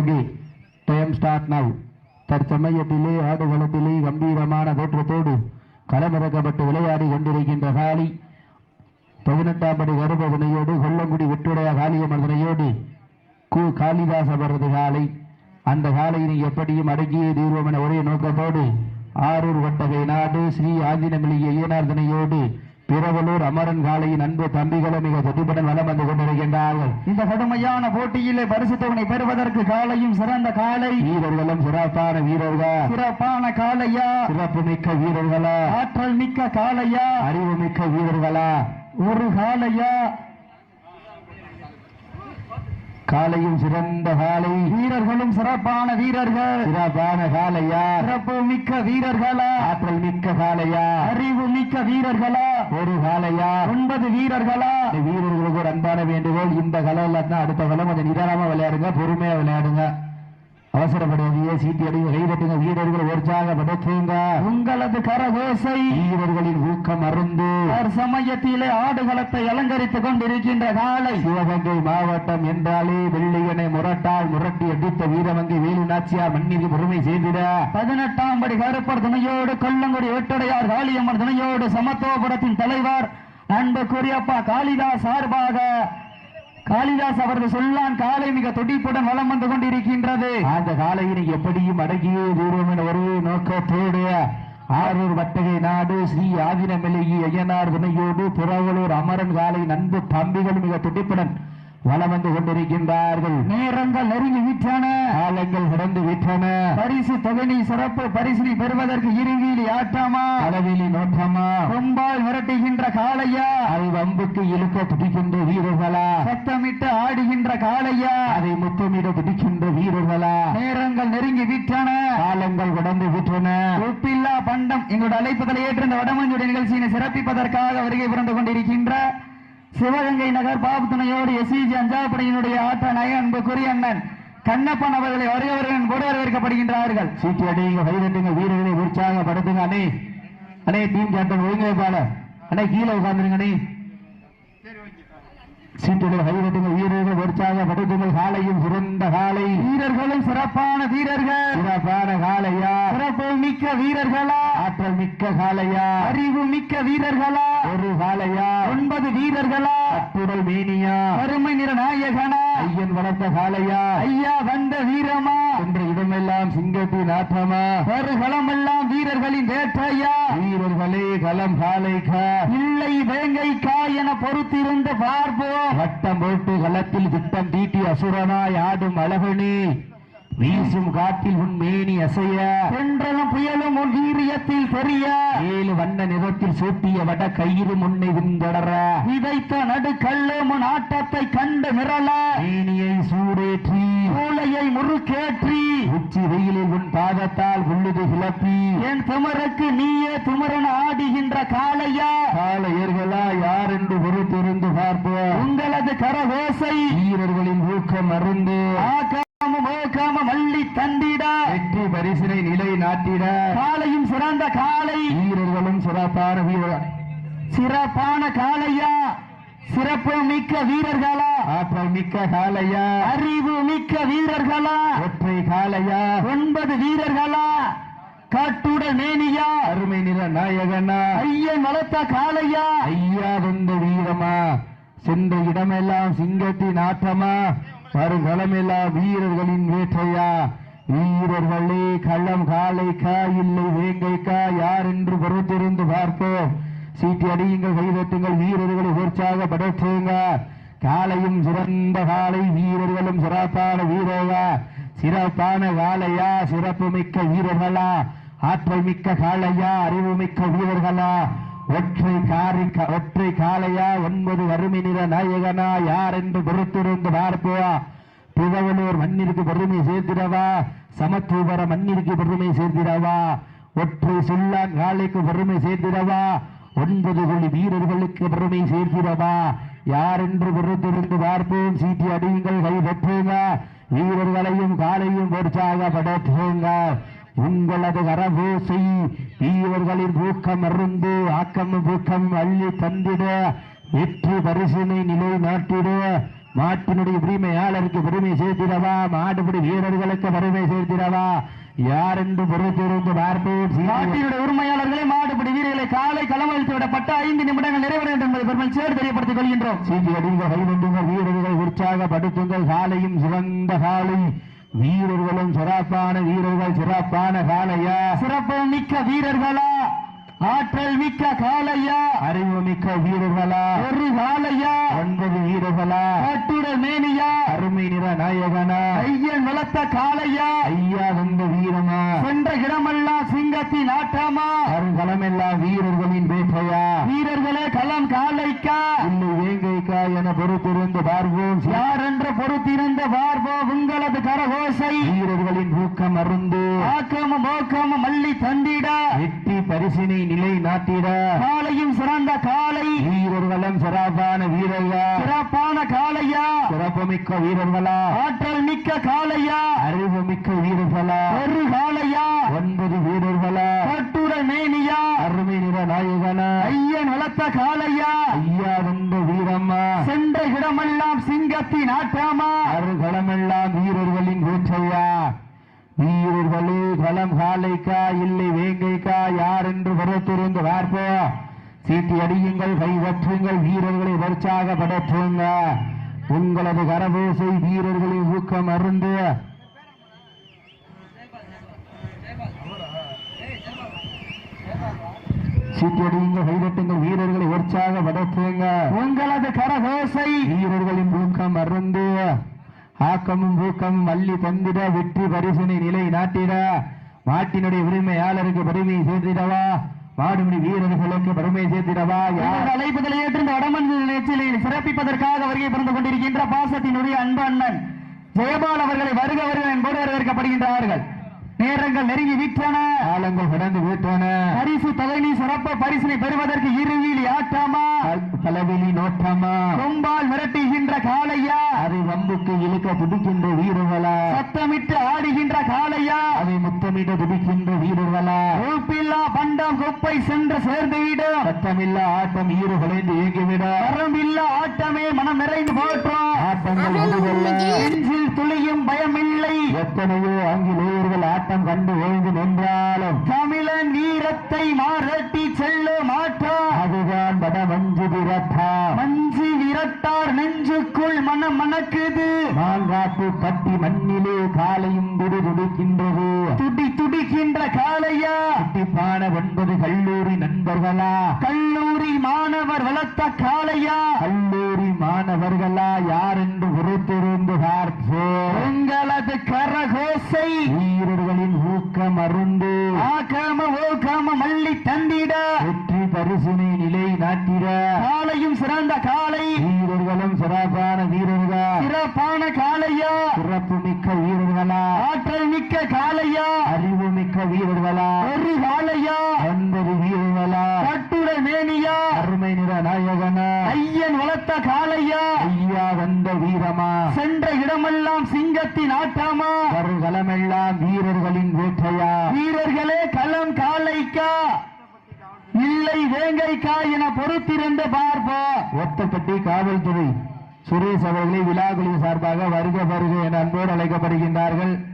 Okay time start now தற்சமயத்திலே ஆடுகளத்திலே கம்பீரமான தோற்றத்தோடு களமிறக்கப்பட்டு விளையாடி கொண்டிருக்கின்ற காளி பதினெட்டாம் படி கருபவனையோடு கொல்லங்குடி வெற்றுடைய காளியமர்தனையோடு கு காளிதாஸ் அவரது காலை அந்த காலையினை எப்படியும் அடங்கியே தீர்வம் என ஒரே நோக்கத்தோடு ஆரூர் வட்டகை நாடு ஸ்ரீ ஆதினமிலிய ஈனார்தனையோடு பிரவலூர் அமரன் காலையின் அன்பு தம்பிகளும் மிக துடிப்புடன் வலம் வந்து கொண்டிருக்கின்றார்கள். இந்த கடுமையான போட்டியிலே பரிசு தொகை பெறுவதற்கு காலையும் சிறந்த காலை வீரர்களும் சிறப்பான வீரர்கள்? சிறப்பான காளையா? சிறப்பு மிக்க வீரர்களா? ஆற்றல் மிக்க காளையா? அறிவு மிக்க வீரர்களா? ஒரு காளையா? காலையும் சிறந்த காலை. வீரர்களும் சிறப்பான வீரர்கள். சிறப்பான காலையா? சிறப்பு மிக்க வீரர்களா? ஆற்றல் மிக்க காலையா? அறிவு மிக்க வீரர்களா? ஒரு காலையா? ஒன்பது வீரர்களா? வீரர்களுக்கு ஒரு அன்பான வேண்டுகோள் இந்த கலை இல்லாட்டினா அடுத்த கலை கொஞ்சம் நிதானமா விளையாடுங்க பொறுமையா விளையாடுங்க. அவசரப்படாதீங்க சீட்டி அடிங்க கைதட்டுங்க வீரர்கள் உற்சாகப்படுத்துங்க உங்களது கரகோசை வீரர்களின் ஊக்கம் அருந்து சமயத்திலே ஆடுகளத்தை அலங்கரித்துக் கொண்டிருக்கின்ற காலை. சிவகங்கை மாவட்டம் என்றாலே வெள்ளியனை முரட்டால் முரட்டி அடித்த வீரவங்கை வேலு நாச்சியார் மண்ணிற்கு பெருமை செய்திட பதினெட்டாம் படி கருப்பர் துணையோடு கொல்லங்குடி வெட்டுடையார் காளியம்மன் துணையோடு சமத்துவபுரத்தின் தலைவர் அன்புக்குரியப்பா காளிதாஸ் சார்பாக காளிதாஸ் அவரது சொல்லான் காலை மிக துடிப்புடன் வலம் வந்து கொண்டிருக்கின்றது. அந்த காலையினை எப்படியும் அடங்கியே தூரம் என ஒரே நோக்கத்தோடு ஆரூர் வட்டகை நாடு ஸ்ரீ ஆதினமிலகி ஐயனார் துணையோடு புறவலூர் அமரன் காலை நண்பு தம்பிகள் மிக துடிப்புடன் வலம் வந்து கொண்டிருக்கின்றார்கள். நேரங்கள் நெருங்கி விட்டன. காலங்கள் கடந்து விட்டன. பரிசு தொகை சிறப்பு பரிசினை பெறுவதற்கு இருவீலி ஆட்டாமா? அளவிலி நோட்டமா கொம்பால் மிரட்டுகின்ற காளையா? அதை வம்புக்கு இழுக்க துடிக்கின்ற வீரர்களா? சத்தமிட்டு ஆடுகின்ற காளையா? அதை முத்தமிட துடிக்கின்ற வீரர்களா? நேரங்கள் நெருங்கி விட்டன. காலங்கள் கடந்து விட்டன. உப்பில்லா பண்டம் எங்களுடைய அழைப்புகளை ஏற்று இந்த வடமஞ்சுடைய நிகழ்ச்சியினை சிறப்பிப்பதற்காக வருகை புரிந்து கொண்டிருக்கின்ற சிவகங்கை நகர் பாபு துணையோடு எஸ்இஜி அஞ்சாவப்படையினுடைய ஆட்ட நாயகன் அன்புக்குரிய அண்ணன் கண்ணப்பன் அவர்களை வருகிறவர்கள் கூட வரவேற்கப்படுகின்றார்கள். சீட்டி அடிங்க கைதட்டுங்க வீரர்களை உற்சாகப்படுத்துங்க அண்ணே. அண்ணே டீம் கேப்டன் ஒழுங்கு அண்ணே கீழே உட்கார்ந்துருங்க அண்ணே. சீட்டுகள் கைதட்டுங்க வீரர்கள் உற்சாகப்படுத்துங்க காலையும் சிறந்த காலை வீரர்களும் சிறப்பான வீரர்கள். சிறப்பான காலையா சிறப்பு மிக்க வீரர்களா? ஆற்றல் மிக்க காலையா அறிவு மிக்க வீரர்களா? ஒரு காலையா ஒன்பது வீரர்களா? அத்துடல் மேனியா? கருமை நிற நாயகனா? ஐயன் வளர்த்த காலையா ஐயா வந்த வீரமா? என்ற இடமெல்லாம் சிங்கத்தின் ஆற்றமா? வருகளமெல்லாம் வீரர்களின் வேட்டையா வீரர்களே களம் காலைக்கா? இல்லை வேங்கைக்கா என பொறுத்திருந்து பார்ப்போம். வட்டம் போட்டு களத்தில் திட்டம் தீட்டி அசுரனாய் ஆடும் அழகனே. வீசும் காட்டில் உன் மேனி அசைய. தென்றலும் புயலும் உன் வீரியத்தில் தெரிய. ஏழு வண்ண நிறத்தில் சூட்டிய வட கயிறு முன்னை விந்தடர விதைத்த நடுக்கல்லு முன் ஆட்டத்தை கண்டு மிரள. மேனியை சூடேற்றி. மூளையை முறுக்கேற்றி. உச்சி வெயிலில் உன் பாதத்தால் உள்ளுது கிளப்பி. என் திமருக்கு நீயே திமரன் ஆடுகின்ற காளையா. காலையர்களா யார் என்று பொறுத்திருந்து பார்ப்போம். உங்களது கரகோசை. வீரர்களின் ஊக்கம் அருந்து. ஆக்காம ஓக்காம மல்லி தந்திட வெற்றி பரிசினை நிலை நாட்டிட. காளையும் சிறந்த காளை வீரர்களும் சிறப்பான வீரர் சிறப்பான காளையா சிறப்பு மிக்க வீரர்களா? ஆற்றல் மிக்க காலையா? அறிவு மிக்க வீரர்களா? ஒற்றை காலையா? ஒன்பது வீரர்களா? காட்டுட மேனியா? அருமை நிற நாயகனா? ஐயன் வளர்த்த காளையா ஐயா வந்த வீரமா? சென்ற இடமெல்லாம் சிங்கத்தின் ஆட்டமா? வருகளமெல்லாம் வீரர்களின் வேற்றையா? வீரர்களே கள்ளம் காலைக்கா இல்லை வேங்கைக்கா? யார் என்று பொறுத்திருந்து பார்ப்போம். சீட்டி அடியுங்கள் கைதட்டுங்கள் வீரர்களை உற்சாகப்படுத்துங்க காலையும் சிறந்த காலை வீரர்களும் சிறப்பான வீரர்களா சிறப்பான காலையா? சிறப்பு மிக்க வீரர்களா? ஆற்றல் மிக்க காலையா? அறிவு மிக்க வீரர்களா? ஒற்றை காரி ஒற்றை காளையா ஒன்பது வறுமை நிற நாயகனா? யார் என்று பொறுத்திருந்து பார்ப்போம்? புகவலூர் மண்ணிற்கு பெருமை சேர்த்திடவா? சமத்துவர மண்ணிற்கு பெருமை சேர்த்திடவா? ஒற்றை சொல்லான் காளைக்கு பெருமை சேர்த்திடவா? ஒன்பது கோடி வீரர்களுக்கு பெருமை சேர்த்திடவா? யார் என்று பொறுத்திருந்து பார்ப்போம்? சீட்டி அடியுங்கள் கை பெற்றுங்க வீரர்களையும் காலையும் உற்சாகப்படுத்துங்க உங்களது கரபூசை வீரர்களின் ஊக்கம் அருந்து ஆக்கம் ஊக்கம் அள்ளி தந்திட வெற்றி பரிசினை நிலை நாட்டிட மாட்டினுடைய உரிமையாளருக்கு பெருமை சேர்த்திடவா? மாடுபிடி வீரர்களுக்கு பெருமை சேர்த்திடவா? யார் என்று பொறுத்திருந்து பார்ப்போம். சீட்டி நாட்டினுடைய உரிமையாளர்களை மாடுபிடி வீரர்களை காலை களமளித்து விடப்பட்ட ஐந்து நிமிடங்கள் நிறைவடையும் என்பதை பெருமை சேர்த்து தெரியப்படுத்திக் கொள்கின்றோம். சீட்டி அடிங்க கைவண்டுங்கள் வீரர்கள் உற்சாகப்படுத்துங்கள். காலையும் சிவந்த காலை வீரர்களும் சிறப்பான வீரர்கள் சிறப்பான காலையா சிறப்பு மிக்க வீரர்களா? ஆற்றல் மிக்க காளையா? அறிவு மிக்க வீரர்களா? ஒரு காளையா? ஒன்பது வீரர்களா? கட்டுடல் மேனியா? அருமை நிற நாயகனா? ஐயன் வளர்த்த காளையா? ஐயா வந்த வீரமா? சென்ற இடமெல்லாம் சிங்கத்தின் ஆட்டமா அருங்கலமெல்லாம் வீரர்களின் வேட்டையா? வீரர்களே களம் காளைக்கா? இல்லை வேங்கைக்கா என பொறுத்திருந்து பார்வோம் யார் என்று பொறுத்திருந்த பார்வோ உங்களது கரகோசை வீரர்களின் ஊக்கம் அருந்து ஆக்கமும் மோக்கமும் மல்லி தந்திட. வெற்றி பரிசினை நிலை நாட்டிட. காளையும் சிறந்த காளை. வீரர்களும் சிறப்பான வீரர்களா. சிறப்பான காளையா. சிறப்புமிக்க வீரர்களா. ஆற்றல் மிக்க காளையா. அறிவு மிக்க வீரர்களா. ஒரு காளையா. ஒன்பது வீரர்களா. கட்டுடல் மேனியா. அருமை நிற நாயகனா. ஐயன் வளர்த்த காளையா. ஐயா வந்த வீரம்மா. சென்ற இடமெல்லாம் சிங்கத்தின் ஆட்டமா. அருகளமெல்லாம் வீரர்களின் வேட்டையா களம் காலைக்கா இல்லை வேங்கைக்கா யார் என்று பொறுத்திருந்து பார்ப்போ? சீட்டி அடியுங்கள் கைவற்றுங்கள் வீரர்களை உற்சாகப்படுத்துங்க உங்களது கரபூசை வீரர்களின் ஊக்கம் அருந்து. சீட்டி அடியுங்கள் கைதட்டுங்கள் வீரர்களை உற்சாகப்படுத்துங்க உங்களது கரகோசை வீரர்களின் ஊக்கம் அருந்து. ஆக்கமும் ஊக்கமும் மல்லி தந்திட வெற்றி பரிசனை நிலை நாட்டிட மாட்டினுடைய உரிமையாளருக்கு பெருமையை சேர்த்திடவா? பாடுமணி வீரர்களுக்கு பெருமை சேர்த்திடவா? யார்? ஏற்றிருந்த வடமன் நிகழ்ச்சியில் சிறப்பிப்பதற்காக வருகை பிறந்து கொண்டிருக்கின்ற பாசத்தினுடைய அன்பு அண்ணன் ஜெயபால் அவர்களை வருக வருக என்போடு வரவேற்கப்படுகின்றார்கள். நேரங்கள் நெருங்கி விட்டன. காலங்கள் கடந்து விட்டன. பரிசு தொகைனி சிறப்பு பரிசினை பெறுவதற்கு இருவிழி ஆட்டாமா? பலவெளி நோட்டமா? கொம்பால் மிரட்டுகின்ற காளையா? அதை வம்புக்கு இழுக்க துடிக்கின்ற வீரர்களா? சத்தமிட்டு ஆடுகின்ற காளையா? அதை முத்தமிட துடிக்கின்ற வீரர்களா? உப்பில்லா பண்டம் குப்பை சென்று சேர்ந்துவிடும் சத்தமில்லா ஆட்டம் ஈறுகளைந்து இயங்கிவிட வரம்பில்லா ஆட்டமே மனம் நிறைந்து போற்றோம். ஆட்டங்கள் எத்தனையோ ஆங்கிலேயர்கள் ஆட்டம் கண்டு ஓய்ந்து நின்றாலும் தமிழன் வீரத்தை மாரட்டி செல்ல மாட்டார் அதுதான் வட மஞ்சு விரட்டா. மஞ்சு விரட்டார் நெஞ்சுக்குள் மனம் மணக்குது. மாங்காட்டு பட்டி மண்ணிலே காலையும் துடி துடிக்கின்றது. துடி துடிக்கின்ற காளையா. குட்டிப்பான ஒன்பது கல்லூரி நண்பர்களா. கல்லூரி மாணவர் வளர்த்த காளையா. கல்லூரி மாணவர்களா யார் என்று பொறுத்திருந்து பார்ப்போம் உங்களது கரகோசை. வீரர்களின் ஊக்கம் அருந்து ஆகாம ஓகாம மல்லி தந்திட. வெற்றி பரிசினை நிலை நாட்டிட. காளையும் சிறந்த காளை வீரர்களும் சிறப்பான வீரர்கள். சிறப்பான காளையா. சிறப்பு மிக்க வீரர்களா. ஆற்றல் மிக்க காளையா. அறிவு மிக்க வீரர்களா. ஒரு கட்டுட மேனியா. அருமை நிற நாயகனா. ஐயன் வளர்த்த காளையா. ஐயா வந்த வீரமா. சென்ற இடமெல்லாம் சிங்கத்தின் ஆட்டாமா வருகளமெல்லாம் வீரர்களின் வேட்டையா. வீரர்களே களம் காளைக்கா. இல்லை வேங்கைக்கா என பொறுத்திருந்து பார்ப்போம் ஒத்தப்பட்டி காவல்துறை சுரேஷ் அவர்களை விழாக்குழு சார்பாக வருக வருக என அன்போடு அழைக்கப்படுகின்றார்கள்.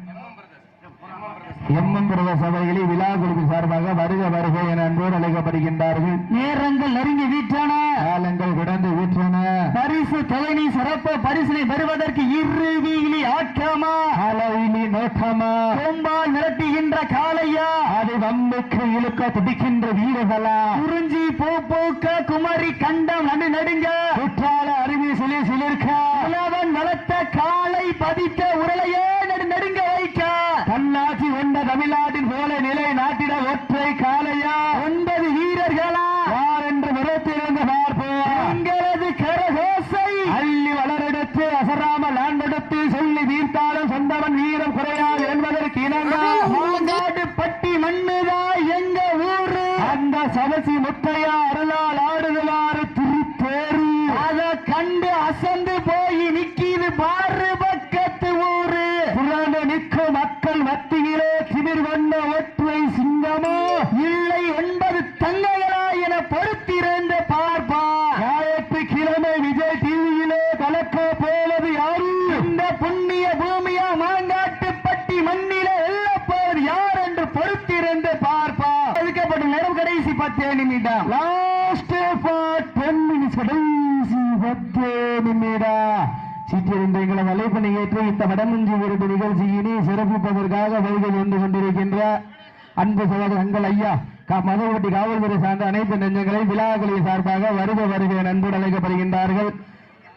எம்எம் பிரத சபைகளை விழாக்குழு சார்பாக வருக வருக என அன்போடு அழைக்கப்படுகின்றார்கள். நேரங்கள் நெருங்கி வீட்டான காலங்கள் கடந்து விற்றன. பரிசு தொகைனி சிறப்பு பரிசினை பெறுவதற்கு இரு வீலி ஆட்டமா அளவிலி நோட்டமா கொம்பால் மிரட்டுகின்ற காளையா? அதை வம்புக்கு இழுக்க துடிக்கின்ற வீரர்களா? குறிஞ்சி பூ பூக்க குமரி கண்டம் நடு நடுங்க குற்றால அருவி சிலி சிலிர்க்க புலவன் வளர்த்த காளை பதித்த உரலையே நடு நடுங்க வைக்க தன்னாட்சி கொண்ட தமிழ்நாட்டின் போல நிலை நாட்டிட ஒற்றை காலையா ஒன்பது வீரர்களா யார் என்று விரத்திருந்து பார்ப்போம் உங்களது கரகோசை அள்ளி வளரெடுத்து அசராமல் ஆண்டெடுத்து சொல்லி தீர்த்தாலும் சொந்தவன் வீரம் குறையாது என்பதற்கு இணங்க மாங்காடு பட்டி மண்ணுதா எங்க ஊரு அந்த சபசி முத்தையா அருளால் ஆடுதலாறு திருப்பேரு அத கண்டு அசந்து போய் நிக்கிது பாரு பக்கத்து ஊரு புரண்டு நிற்கும் மக்கள் மத்தியிலே திமிர் வந்த ஒற்றை சிங்கமோ இல்லை ஒன்பது தங்கைகளா என பொறுத்திருந்து பார்ப்பா ஞாயிற்றுக்கிழமை விஜய் டிவியிலே கலக்க போல ஐந்தே நிமிடம் லாஸ்ட் ஃபார் டென் மினிட்ஸ் கடைசி பத்து நிமிடம் சீட்டிருந்த எங்களது அழைப்பினை ஏற்று இந்த வடமஞ்சி விருது நிகழ்ச்சியினை சிறப்பிப்பதற்காக வருகை வந்து கொண்டிருக்கின்ற அன்பு சகோதரர் அங்கள் ஐயா மதவட்டி காவல்துறை சார்ந்த அனைத்து நெஞ்சங்களை விழாக்களின் சார்பாக வருக வருக அன்போடு அழைக்கப்படுகின்றார்கள்.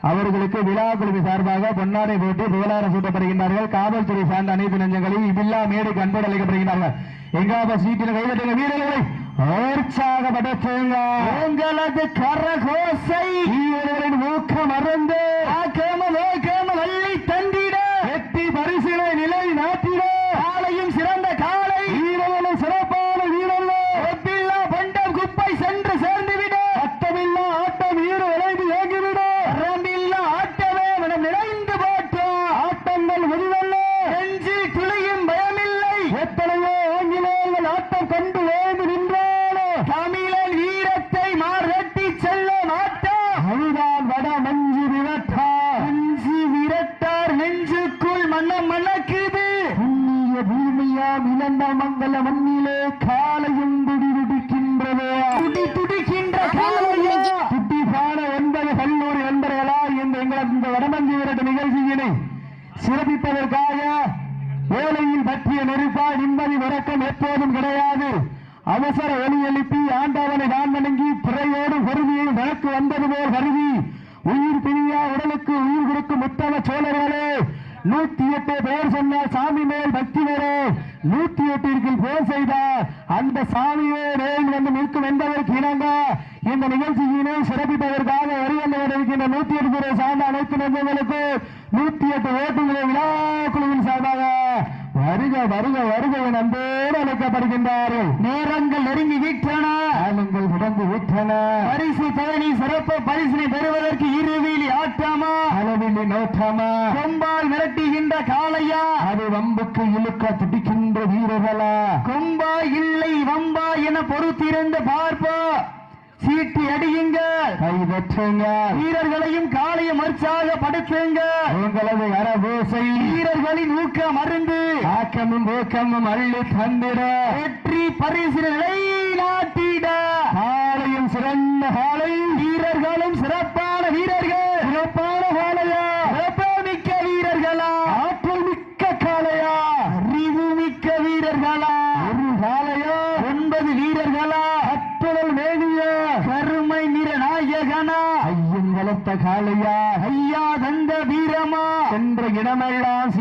அவர்களுக்கு விழா சார்பாக பொன்னாடை போட்டு புகழாரம் சூட்டப்படுகின்றார்கள். காவல்துறை சார்ந்த அனைத்து நெஞ்சங்களையும் வில்லா மேடைக்கு அன்போடு அழைக்கப்படுகின்றார்கள். எங்காவது சீட்டில் கைதட்டுங்க வீரர்களை. உற்சாகப்படுத்துங்க உங்களது கரகோசை. வீரர்களின் ஊக்கம் மறந்து இந்த இந்த வடமஞ்சி விரட்டு நிகழ்ச்சியினை சிறப்பிப்பதற்காக வேலையில் பற்றிய நெருப்பாய் நிம்மதி உறக்கம் எப்போதும் கிடையாது. அவசர ஒலி எழுப்பி ஆண்டவனை நான் வணங்கி பிறையோடு பொறுதியை வழக்கு வந்தது போல் கருதி உயிர் பிரியா உடலுக்கு உயிர் கொடுக்கும் முத்தவ சோழர்களே நூத்தி எட்டு பேர் சொன்னால் சாமி மேல் பக்தி வரு நூத்தி எட்டிற்கு போர் செய்தார் அந்த சாமியே நேரில் வந்து நிற்கும் என்பதற்கு இணங்க இந்த நிகழ்ச்சியினை சிறப்பிப்பதற்காக வருகின்ற நூத்தி எட்டு பேரை சார்ந்த அனைத்து நெஞ்சங்களுக்கு நூத்தி எட்டு ஓட்டுகளை விழா குழுவின் சார்பாக வருக வருக வருக என அன்போடு அழைக்கப்படுகின்றார்கள். நேரங்கள் நெருங்கி விட்டன காலங்கள் உடந்து விட்டன பரிசு தவணி சிறப்பு பரிசினை பெறுவதற்கு இருவிலி ஆட்டாமா அளவிலி நோட்டாமா கொம்பால் மிரட்டுகின்ற காளையா? அது வம்புக்கு இழுக்க துடிக்கின்ற வீரர்களா? கொம்பா இல்லை வம்பா என பொறுத்திருந்து பார்ப்போம் சீட்டி அடியுங்கள் கைதற்றுங்க வீரர்களையும் காலையும் உற்சாகப்படுத்துங்க உங்களது அரபோசை வீரர்களின் ஊக்கம் மருந்து ஆக்கமும் ஊக்கமும் அள்ளி தந்திட. வெற்றி பரிசு நிலைநாட்டிட காலையும் சிறந்த காலை வீரர்களும் சிறப்பான வீரர்கள் சிறப்பான காலையா சிறப்புமிக்க வீரர்களா ஆற்றல் மிக்க காளையா அறிவு மிக்க வீரர்களா ஒரு காளையா ஒன்பது வீரர்களா அத்துழல் மேனிய கருமை நிற நாயகனா ஐயன் வளர்த்த காளையா ஐயா தந்த வீரமா என்ற இடமெல்லாம்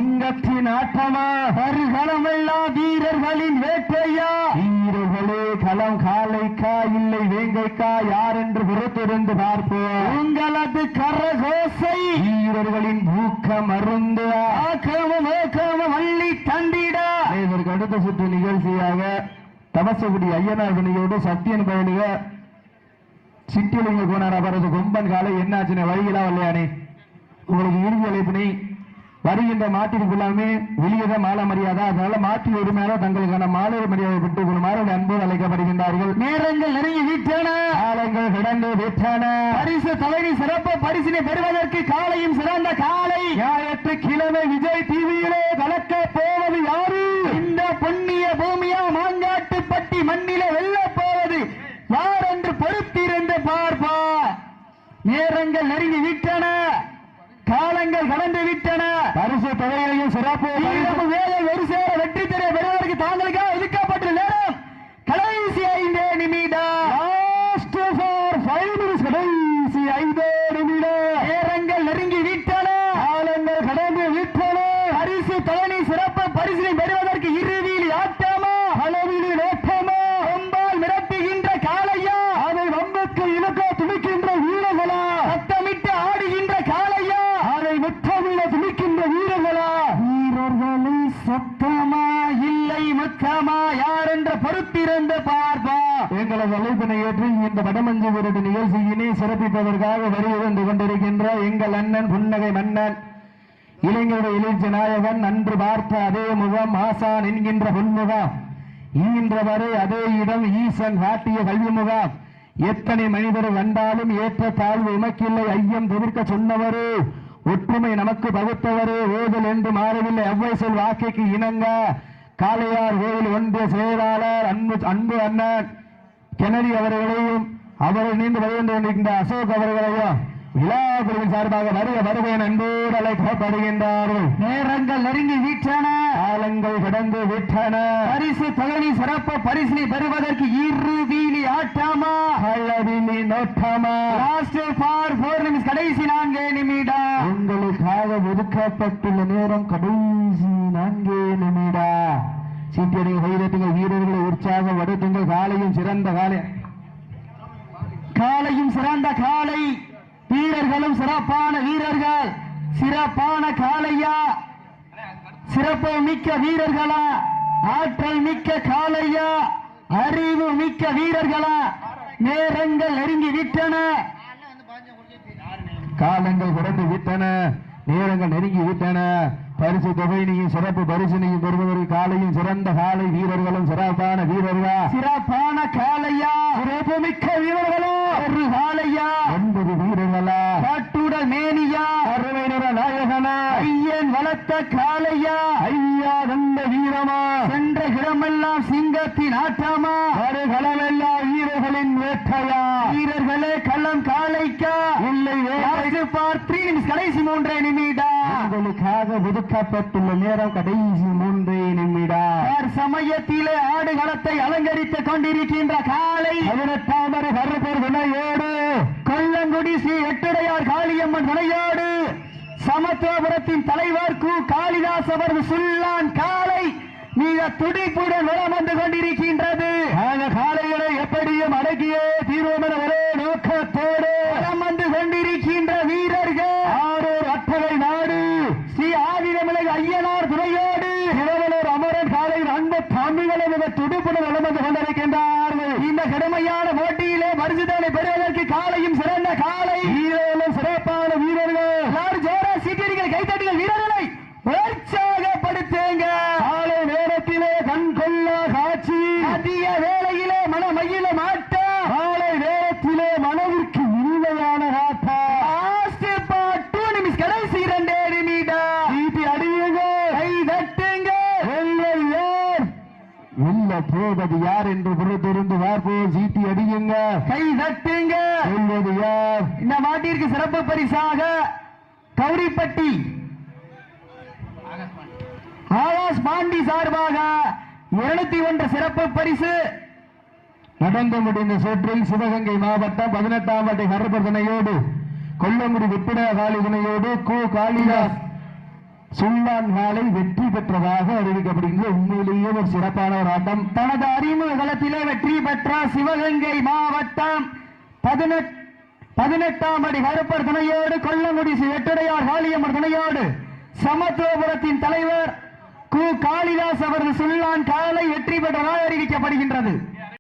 சிங்கத்தின் ஆட்டமா வீரர்களின் வேட்டையா? வீரர்களே களம் காலைக்கா இல்லை வேங்கைக்கா யார் என்று பொறுத்திருந்து பார்ப்போம். உங்களது கரகோசை. வீரர்களின் ஊக்கம் அருந்து. ஆக்கமும் ஓக்கமும் அள்ளி தந்திட. இதற்கு அடுத்த சுற்று நிகழ்ச்சியாக தபசகுடி ஐயனார் துணையோடு சத்தியன் பயணிக. சிட்டிலிங்க கோனாரா அவரது கொம்பன் காலை என்னாச்சுன்னு வழிகளா வரலையானே உங்களுக்கு இறுதி அழைப்பினை வருகின்ற மாட்டிற்குள்ளாமே வெளியே மாலை மரியாதை. அதனால மாற்றி உரிமையால தங்களுக்கான மாலை மரியாதை பெற்றுக் கொள்ளுமாறு அன்போடு அழைக்கப்படுகின்றார்கள். நேரங்கள் நெருங்கி விட்டன. காலங்கள் கடந்து விட்டன. பரிசு தலைவி சிறப்பு பரிசினை பெறுவதற்கு காலையும் சிறந்த காலை. ஞாயிற்று கிழமை விஜய் டிவியிலே கலக்க போவது யாரு? இந்த புண்ணிய பூமியா மாங்காட்டுப்பட்டி மண்ணிலே வெல்ல போவது யார் என்று பொறுத்திருந்து பார்ப்பா நேரங்கள் நெருங்கி விட்டன. காலங்கள் கடந்து விட்டன. பரிசு தொகையையும் சிறப்பு வேலை ஒரு சேர வெற்றி திரை பெறுவதற்கு தாங்களுக்காக ஒதுக்கப்பட்ட நேரம் கடைசி ஐந்தே நிமிடம். லாஸ்ட் ஃபார் ஃபைவ் மினிட்ஸ் கடைசி ஐந்தே நிமிடம். நேரங்கள் நெருங்கி விட்டன. காலங்கள் கடந்து விட்டன. பரிசு தொகை சிறப்பு பரிசினை பெறுவதற்கு இருவிலி ஆட்டமா? அளவிலி நோட்டமா கொம்பால் மிரட்டுகின்ற காளையா அதை வம்புக்கு இழுக்க துணிக்கின்ற வீரர்களா சத்தமிட்டு ஆடுகின்ற காளையா அதை முத்தமிழ துணிக்கின்ற வீரர்களா வீரர்களை சத்தமா இல்லை முத்தமா யார் என்ற பொறுத்திருந்து பார்ப்பா எங்களது அழைப்பினை ஏற்று இந்த வடமஞ்சு விருது நிகழ்ச்சியினை சிறப்பிப்பதற்காக வருகை வந்து கொண்டிருக்கின்ற எங்கள் அண்ணன் புன்னகை மன்னன் இளைஞருடைய எழுச்சி நாயகன் நன்று பார்த்த அதே முகம் ஆசான் என்கின்ற பொன்முகம் ஈன்ற வரை அதே இடம் ஈசன் காட்டிய கல்வி முகாம். எத்தனை மனிதர் வந்தாலும் ஏற்ற தாழ்வு உமக்கில்லை ஐயம் தவிர்க்க சொன்னவரே ஒற்றுமை நமக்கு பகுத்தவரே ஓதல் என்று மாறவில்லை எவ்வை சொல் வாக்கைக்கு இணங்க காளையார் கோவில் ஒன்றிய செயலாளர் அன்பு அன்பு அண்ணன். கெனடி அவர்களையும் அவரை நீண்டு வருகின்ற கொண்டிருக்கின்ற அசோக் அவர்களையும் விழா குழுவின் சார்பாக வருக வருக என அன்போடு அழைக்கப்படுகின்றார்கள். நேரங்கள் நெருங்கி வீட்டான காலங்கள் கடந்து விட்டன. பரிசு தொகை சிறப்பு பரிசினை பெறுவதற்கு இறுதியிலி ஆட்டாமா? கள்ளவிழி நோட்டமா? லாஸ்ட் ஃபார் போர் நிமிஷம் கடைசி நான்கு நிமிடம் உங்களுக்காக ஒதுக்கப்பட்டுள்ள நேரம் கடைசி நான்கே நிமிடா? சீட்டியடிகள் கைதட்டுங்கள் வீரர்களை உற்சாகப்படுத்துங்கள் காலையும் சிறந்த காலை. காலையும் சிறந்த காலை. வீரர்களும் சிறப்பான வீரர்கள். சிறப்பான காலையா? சிறப்பு மிக்க வீரர்களா? ஆற்றல் மிக்க காளையா அறிவு மிக்க வீரர்களா? நேரங்கள் நெருங்கி விட்டன. காலங்கள் கடந்து விட்டன. நேரங்கள் நெருங்கி விட்டன. பரிசு தொகையினையும் சிறப்பு பரிசினையும் பெறுவதற்கு காலையும் சிறந்த காலை வீரர்களும் சிறப்பான வீரர்களா? சிறப்பான காளையா சிறப்பு மிக்க வீரர்களா? ஒரு காளையா ஒன்பது வீரர்களா? காட்டுடல் மேனியா? அருமை நிற நாயகனா? ஐயன் வளர்த்த காளையா ஐயா வந்த வீரமா? சென்ற இடமெல்லாம் சிங்கத்தின் ஆட்டாமா வருகளமெல்லாம் வீரர்களின் வேட்டையா? வீரர்களே களம் காளைக்கா இல்லை த்ரீ நிமிஷம் கடைசி மூன்றே நிமிடம் உங்களுக்காக ஒதுக்கப்பட்டுள்ள நேரம் கடைசி மூன்றே நிமிடம் யார் சமயத்திலே ஆடுகளத்தை அலங்கரித்துக் கொண்டிருக்கின்ற காலை. பதினெட்டாம் வரை கருப்பர் துணையோடு கொல்லங்குடி ஸ்ரீ எட்டுடையார் காளியம்மன் துணையோடு சமத்துவபுரத்தின் தலைவர் கு. காளிதாஸ் அவர்கள் சுல்லான் காலை. மிக துடிப்புடன் வளம் வந்து கொண்டிருக்கின்றது. காலைகளை எப்படியும் அடக்கியே தீர்வோம் என ஒரே நோக்கத்தோடு வளம் வந்து கொண்டிருக்கின்ற வீரர்கள் ஆரூர் அட்டகை நாடு ஸ்ரீ ஆதிரமலை ஐயனார் துணையோடு திருவள்ளூர் அமரன் காலை அன்பு தம்பிகளை மிக துடிப்புடன் வளம் வந்து கொண்டிருக்கின்றார்கள் இந்த கடுமையான போட்டியிலே பரிசுதலை பெறுவதற்கு காலையும் சிறந்த காலை வீரர்களும் சிறப்பான வீரர்கள் எல்லாரும் ஜோரா சீட்டியடிகள் கைத்தட்டுகள் வீரர்களை உற்சாகப்படுத்துங்க காலை நேரத்திலே கண் கொள்ளா காட்சி அதிக வேளையிலே மனமயில மாட்டம் காலை நேரத்திலே மனதிற்கு இனிமையான காட்டா லாஸ்ட் பார்ட் டூ நிமிஷம் கடைசி இரண்டே நிமிடம் சீட்டி அடியுங்க கை தட்டுங்க வெல்வது யார் வெல்ல போவது யார் என்று புறத்திருந்து பார்ப்போம் சீட்டி அடியுங்க கை தட்டுங்க வெல்வது யார் இந்த மாட்டிற்கு சிறப்பு பரிசாக கௌரிப்பட்டி ஆகாஷ் பாண்டி சார்பாக இருநூத்தி ஒன்று சிறப்பு பரிசு. நடந்து முடிந்த சுற்றில் சிவகங்கை மாவட்டம் பதினெட்டாம் வட்டை கருப்பதனையோடு கொல்லங்குடி விப்பிட காளிதனையோடு கு. காளிதாஸ் சுல்லான் காலை வெற்றி பெற்றதாக அறிவிக்கப்படுகிறது உண்மையிலேயே ஒரு சிறப்பான ஒரு ஆட்டம். தனது அறிமுக களத்திலே வெற்றி பெற்ற சிவகங்கை மாவட்டம் பதினெட் பதினெட்டாம் அடி கருப்பர் துணையோடு கொல்லங்குடி ஸ்ரீ காளியம்மர் துணையோடு சமத்துவபுரத்தின் தலைவர் கு. காளிதாஸ் அவரது சுல்லான் காலை வெற்றி பெற்றதாக அறிவிக்கப்படுகின்றது.